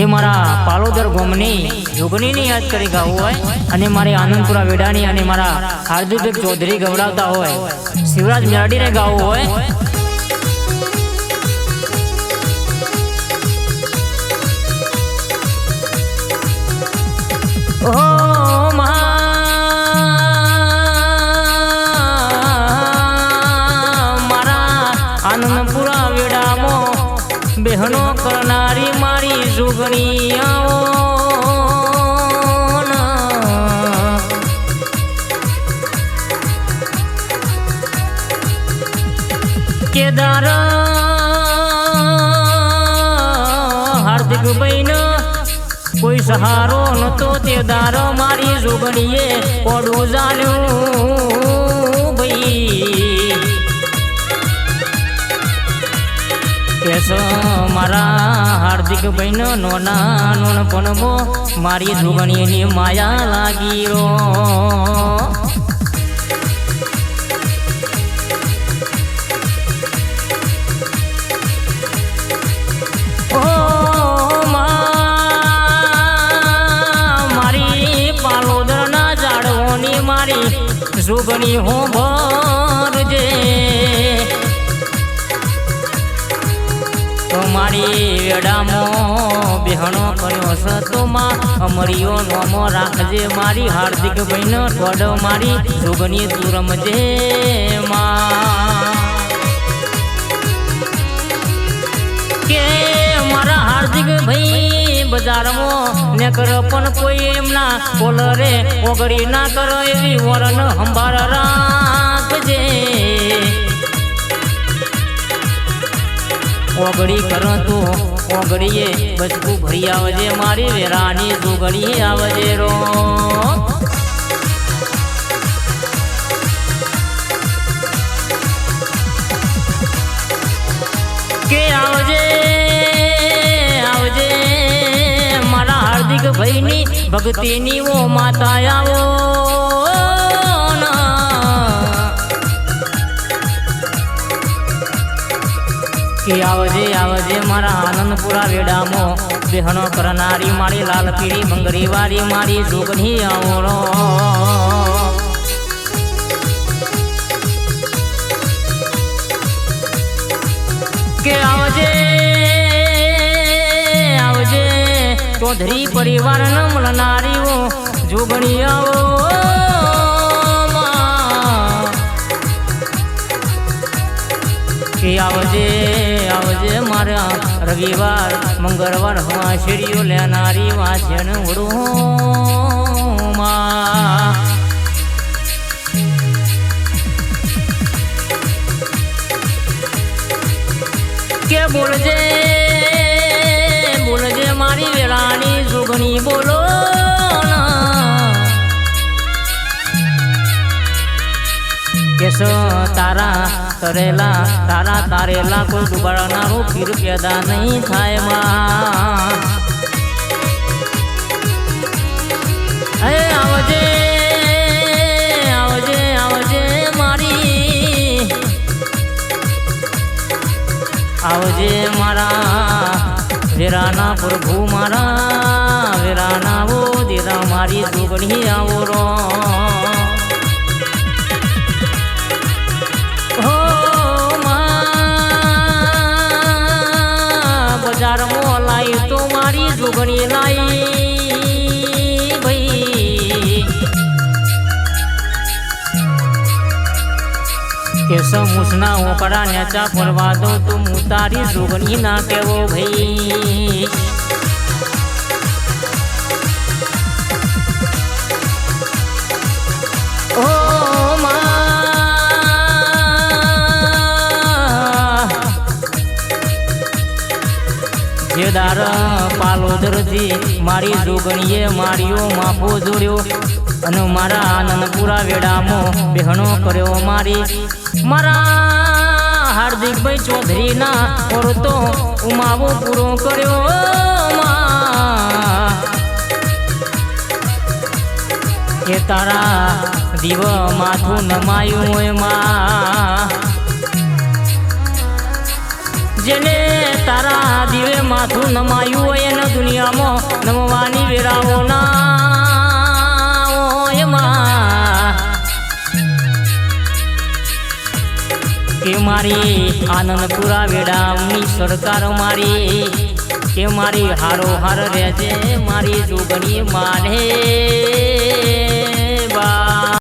એ મારા પાલોદર ગોમની જોગણીની યાદ કરી ગાવું હોય અને મારી આનંદપુરા વેડાની અને મારા હાર્દિક ચૌધરી ગવડાવતા હોય. શિવરાજ મેરાડીને ગાવું હોય. ઓ બહેનો કરનારી મારી જોગણી. કેદાર, હાર્દિક બહેન, કોઈ સહારો નતો તે દાર મારી જોગણીએ પડું જાણ્યું કેસ મારા હાર્દિક બહેન નોના નોન પનમો, મારી જોગણીની માયા લાગી રો. મારી સુગની હું ભરજે. તો મારી વેડામો બહેણો કર્યો છે તો માં. અમરીઓ નોમો રાખજે મારી. હાર્દિક બહેનો થોડ મારી. સુગની તું માં. કે મારા હાર્દિક ભાઈ બજારમાં ને કર પણ કોઈ એમના કોલરે ઓગળી ના કરો એવી વરણ હંભાર રાખજે. ઓગળી કરો તો ઓગળીએ. બચકું ભરી આવજે મારી વેરાની જોગળી આવજે રો. કે આવજે આવજે મારા હાર્દિક ભાઈની ભક્તિની ઓ માતા આવો. કે આવજે આવજે, મારા આનંદપુરા વેડામો. બહેનો કરનારી મારી લાલ પીળી બંગરી વાળી મારી જોગની આવો કે આવજે આવજે, ચૌધરી પરિવાર ન મળનારીઓ જોગણી આવો. રવિવાર, મંગળવાર હવા શેરીઓ લેનારી વાંચન ઉડું માં કે બોલજે બોલજે મારી વેળાની જોગણી બોલો કેસો તારા કરેલા, તારા તારેલા કોઈ ડુબાડનારું ફીર પેદા નહીં થાયમાં. આવજે આવજે આવજે મારી. આવજે મારા, વેરાના પ્રભુ મારા, વેરાના વો, દીરા મારી દુગણી આવો રો જોગણી લાઈ ભાઈ. કે સમૂસના ઓકડા નેચા ફરવા દો તું તારી જોગણી ના કેવો ભાઈ. જેદાર પાલોદરથી મારી જોગણીએ મારીઓ માફો જોડ્યો અને મારા આનંદપુરા વેડામાં બહેનો કર્યો મારી મારા હાર્દિકભાઈ ચૌધરીના ઓરતો ઉમાવો પૂરો કર્યો. કે તારા દીવ માથું નમાયું માં જેને તારા દિવે માથું નમાયું હોય એને દુનિયામાં નમવાની વેરાઓના એમાં. કે મારી આનંદપુરા વેડામની સરકાર મારી. કે મારી હારો હાર રહેજે, મારી જોગણી માને બા.